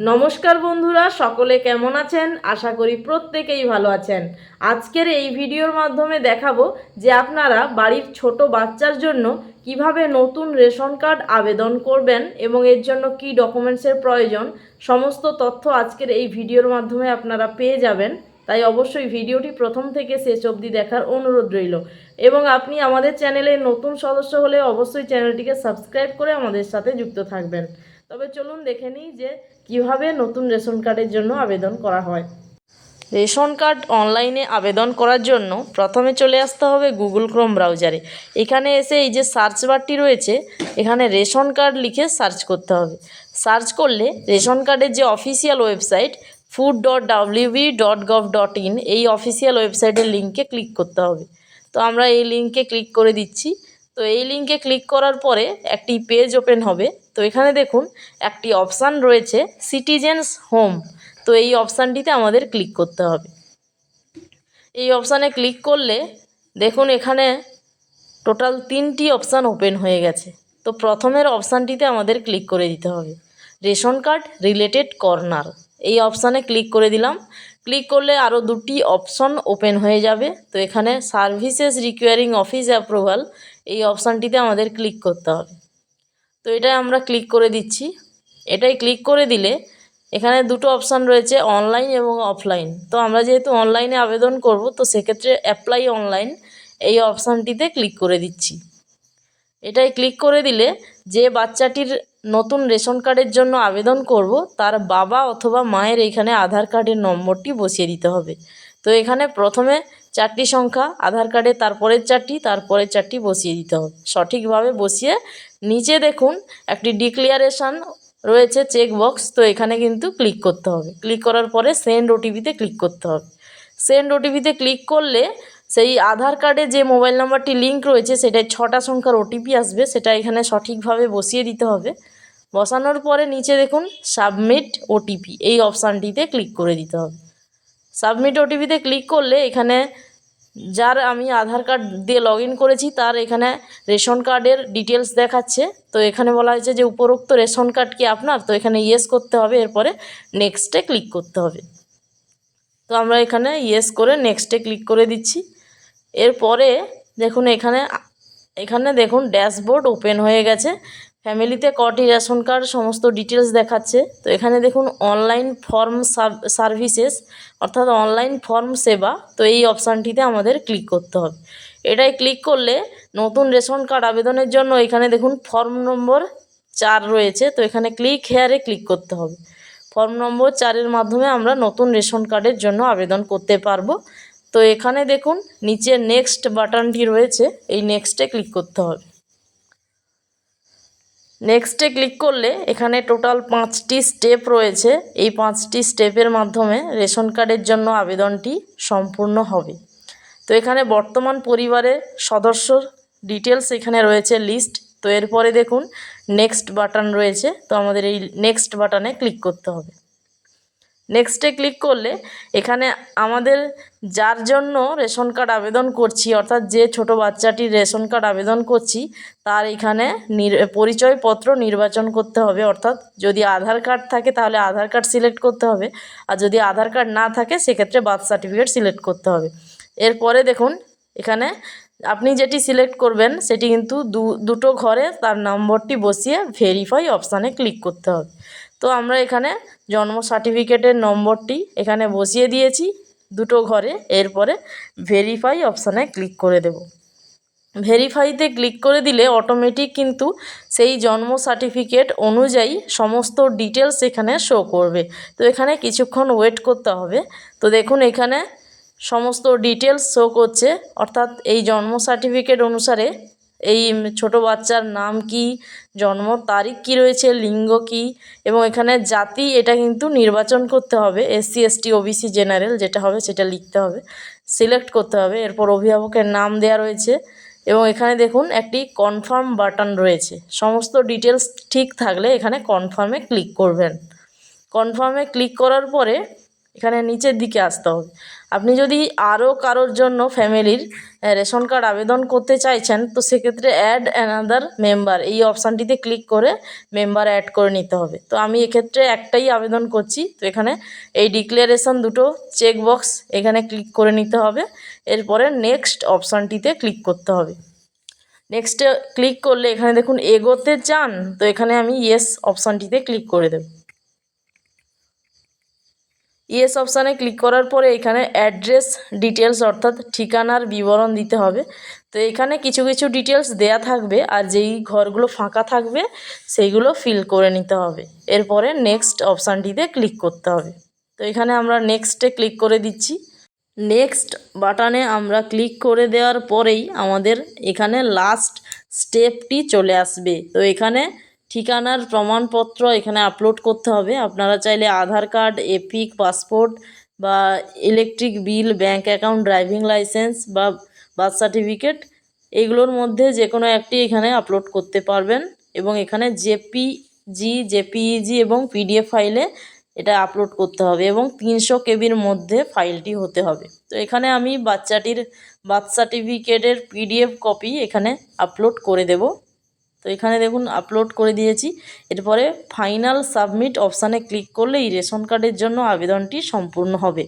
নমস্কার বন্ধুরা, সকলে কেমন আছেন? আশা করি প্রত্যেকেই ভালো আছেন। আজকের এই ভিডিওর মাধ্যমে দেখাবো যে আপনারা বাড়ির ছোট বাচ্চার জন্য কীভাবে নতুন রেশন কার্ড আবেদন করবেন এবং এর জন্য কি ডকুমেন্টসের প্রয়োজন, সমস্ত তথ্য আজকের এই ভিডিওর মাধ্যমে আপনারা পেয়ে যাবেন। তাই অবশ্যই ভিডিওটি প্রথম থেকে শেষ অবধি দেখার অনুরোধ রইল। এবং আপনি আমাদের চ্যানেলে নতুন সদস্য হলে অবশ্যই চ্যানেলটিকে সাবস্ক্রাইব করে আমাদের সাথে যুক্ত থাকবেন। তবে চলুন দেখে নিই যে কীভাবে নতুন রেশন কার্ডের জন্য আবেদন করা হয়। রেশন কার্ড অনলাইনে আবেদন করার জন্য প্রথমে চলে আসতে হবে গুগল ক্রোম ব্রাউজারে। এখানে এসে এই যে সার্চ বারটি রয়েছে, এখানে রেশন কার্ড লিখে সার্চ করতে হবে। সার্চ করলে রেশন কার্ডের যে official website food dot WB dot gov dot in এই অফিসিয়াল ওয়েবসাইটের লিঙ্কে ক্লিক করতে হবে। তো আমরা এই লিঙ্কে ক্লিক করে দিচ্ছি। তো এই লিঙ্কে ক্লিক করার পরে একটি পেজ ওপেন হবে। তো এখানে দেখুন, একটি অপশান রয়েছে সিটিজেন্স হোম তো এই অপশানটিতে আমাদের ক্লিক করতে হবে। এই অপশানে ক্লিক করলে, দেখুন এখানে টোটাল তিনটি অপশান ওপেন হয়ে গেছে। তো প্রথমের অপশানটিতে আমাদের ক্লিক করে দিতে হবে। Ration card related corner. এই অপশানে ক্লিক করে দিলাম। ক্লিক করলে আরও দুটি অপশন ওপেন হয়ে যাবে। তো এখানে সার্ভিসেস রিকোয়ারিং অফিস অ্যাপ্রুভাল এই অপশানটিতে আমাদের ক্লিক করতে হবে। তো এটা আমরা ক্লিক করে দিচ্ছি। এটাই ক্লিক করে দিলে এখানে দুটো অপশান রয়েছে অনলাইন এবং অফলাইন তো আমরা যেহেতু অনলাইনে আবেদন করব, তো সেক্ষেত্রে অ্যাপ্লাই অনলাইন এই অপশানটিতে ক্লিক করে দিচ্ছি। এটাই ক্লিক করে দিলে যে বাচ্চাটির নতুন রেশন কার্ডের জন্য আবেদন করব, তার বাবা অথবা মায়ের এখানে আধার কার্ডের নম্বরটি বসিয়ে দিতে হবে। তো এখানে প্রথমে চারটি সংখ্যা, আধার কার্ডে তারপরের চারটি তারপরের চারটি বসিয়ে দিতে হবে। সঠিকভাবে বসিয়ে নিচে দেখুন, একটি ডিক্লিয়ারেশান রয়েছে চেক বক্স, তো এখানে কিন্তু ক্লিক করতে হবে। ক্লিক করার পরে সেন্ড ওটিপিতে ক্লিক করতে হবে। সেন্ড ওটিপিতে ক্লিক করলে সেই আধার কার্ডে যে মোবাইল নাম্বারটি লিঙ্ক রয়েছে, সেটায় ছটা সংখ্যার ওটিপি আসবে, সেটা এখানে সঠিকভাবে বসিয়ে দিতে হবে। বসানোর পরে নিচে দেখুন, সাবমিট ওটিপি এই অপশানটিতে ক্লিক করে দিতে হবে। সাবমিট ওটিপিতে ক্লিক করলে এখানে যার আমি আধার কার্ড দিয়ে লগ করেছি তার এখানে রেশন কার্ডের ডিটেলস দেখাচ্ছে। তো এখানে বলা হয়েছে যে উপরোক্ত রেশন কার্ড কি আপনার? তো এখানে ইয়েস করতে হবে, এরপরে নেক্সটে ক্লিক করতে হবে। তো আমরা এখানে ইয়েস করে নেক্সটে ক্লিক করে দিচ্ছি। এরপরে দেখুন এখানে এখানে দেখুন ড্যাশবোর্ড ওপেন হয়ে গেছে। ফ্যামিলিতে কটি রেশন কার্ড সমস্ত ডিটেলস দেখাচ্ছে। তো এখানে দেখুন অনলাইন ফর্ম সার্ভিসেস অর্থাৎ অনলাইন ফর্ম সেবা, তো এই অপশানটিতে আমাদের ক্লিক করতে হবে। এটাই ক্লিক করলে নতুন রেশন কার্ড আবেদনের জন্য এখানে দেখুন ফর্ম নম্বর চার রয়েছে। তো এখানে ক্লিক হেয়ারে ক্লিক করতে হবে। ফর্ম নম্বর চারের মাধ্যমে আমরা নতুন রেশন কার্ডের জন্য আবেদন করতে পারব। তো এখানে দেখুন, নিচে নেক্সট বাটনটি রয়েছে। এই নেক্সটে ক্লিক করতে হবে। নেক্সটে ক্লিক করলে এখানে টোটাল পাঁচটি স্টেপ রয়েছে। এই পাঁচটি স্টেপের মাধ্যমে রেশন কার্ডের জন্য আবেদনটি সম্পূর্ণ হবে। তো এখানে বর্তমান পরিবারের সদস্যর ডিটেলস এখানে রয়েছে লিস্ট তো এরপরে দেখুন নেক্সট বাটন রয়েছে। তো আমাদের এই নেক্সট বাটনে ক্লিক করতে হবে। নেক্সটে ক্লিক করলে এখানে আমাদের যার জন্য রেশন কার্ড আবেদন করছি, অর্থাৎ যে ছোট বাচ্চাটির রেশন কার্ড আবেদন করছি, তার এখানে পরিচয়পত্র নির্বাচন করতে হবে। অর্থাৎ যদি আধার কার্ড থাকে তাহলে আধার কার্ড সিলেক্ট করতে হবে, আর যদি আধার কার্ড না থাকে সেক্ষেত্রে বার্থ সার্টিফিকেট সিলেক্ট করতে হবে। এরপরে দেখুন, এখানে আপনি যেটি সিলেক্ট করবেন সেটি কিন্তু দুটো ঘরে তার নম্বরটি বসিয়ে ভেরিফাই অপশানে ক্লিক করতে হবে। তো আমরা এখানে জন্ম সার্টিফিকেটের নম্বরটি এখানে বসিয়ে দিয়েছি দুটো ঘরে। এরপরে ভেরিফাই অপশানে ক্লিক করে দেব। ভেরিফাইতে ক্লিক করে দিলে অটোমেটিক কিন্তু সেই জন্ম সার্টিফিকেট অনুযায়ী সমস্ত ডিটেলস এখানে শো করবে। তো এখানে কিছুক্ষণ ওয়েট করতে হবে। তো দেখুন এখানে সমস্ত ডিটেলস শো করছে। অর্থাৎ এই জন্ম সার্টিফিকেট অনুসারে এই ছোট বাচ্চার নাম কি? জন্ম তারিখ কি রয়েছে? লিঙ্গ কি? এবং এখানে জাতি এটা কিন্তু নির্বাচন করতে হবে। এসসি এসটি ওবিসি জেনারেল যেটা হবে সেটা লিখতে হবে। সিলেক্ট করতে হবে। এরপর অভিভাবকের নাম দেওয়া রয়েছে। এবং এখানে দেখুন একটি কনফার্ম বাটন রয়েছে। সমস্ত ডিটেলস ঠিক থাকলে এখানে কনফার্মে ক্লিক করবেন। কনফার্মে ক্লিক করার পরে এখানে নিচের দিকে আসতে হবে। আপনি যদি আরও কারোর জন্য ফ্যামিলির রেশন কার্ড আবেদন করতে চাইছেন, তো সেক্ষেত্রে অ্যাড অ্যানাদার মেম্বার এই অপশানটিতে ক্লিক করে মেম্বার অ্যাড করে নিতে হবে। তো আমি এক্ষেত্রে একটাই আবেদন করছি। তো এখানে এই ডিক্লারেশন দুটো চেক বক্স এখানে ক্লিক করে নিতে হবে। এরপরে নেক্সট অপশানটিতে ক্লিক করতে হবে। নেক্সটে ক্লিক করলে এখানে দেখুন, এগোতে চান, তো এখানে আমি ইয়েস অপশানটিতে ক্লিক করে দেব। ইয়েস অপশানে ক্লিক করার পরে এখানে অ্যাড্রেস ডিটেলস অর্থাৎ ঠিকানার বিবরণ দিতে হবে। তো এখানে কিছু কিছু ডিটেলস দেয়া থাকবে আর যেই ঘরগুলো ফাঁকা থাকবে সেইগুলো ফিল করে নিতে হবে। এরপরে নেক্সট অপশানটিতে ক্লিক করতে হবে। তো এখানে আমরা নেক্সটে ক্লিক করে দিচ্ছি। নেক্সট বাটনে আমরা ক্লিক করে দেওয়ার পরেই আমাদের এখানে লাস্ট স্টেপটি চলে আসবে। তো এখানে ঠিকানার প্রমাণপত্র এখানে আপলোড করতে হবে। আপনারা চাইলে আধার কার্ড, এপিক, পাসপোর্ট বা electric bill bank account driving licence বা বার্থ সার্টিফিকেট এগুলোর মধ্যে যে কোনো একটি এখানে আপলোড করতে পারবেন এবং এখানে জেপিজি, জেপিইজি এবং পিডিএফ ফাইলে এটা আপলোড করতে হবে এবং তিনশো কেবির মধ্যে ফাইলটি হতে হবে। তো এখানে আমি বাচ্চাটির বার্থ সার্টিফিকেটের পিডিএফ কপি এখানে আপলোড করে দেব। তো এখানে দেখুন আপলোড করে দিয়েছি। এরপরে ফাইনাল সাবমিট অপশানে ক্লিক করলে এই রেশন কার্ডের জন্য আবেদনটি সম্পূর্ণ হবে।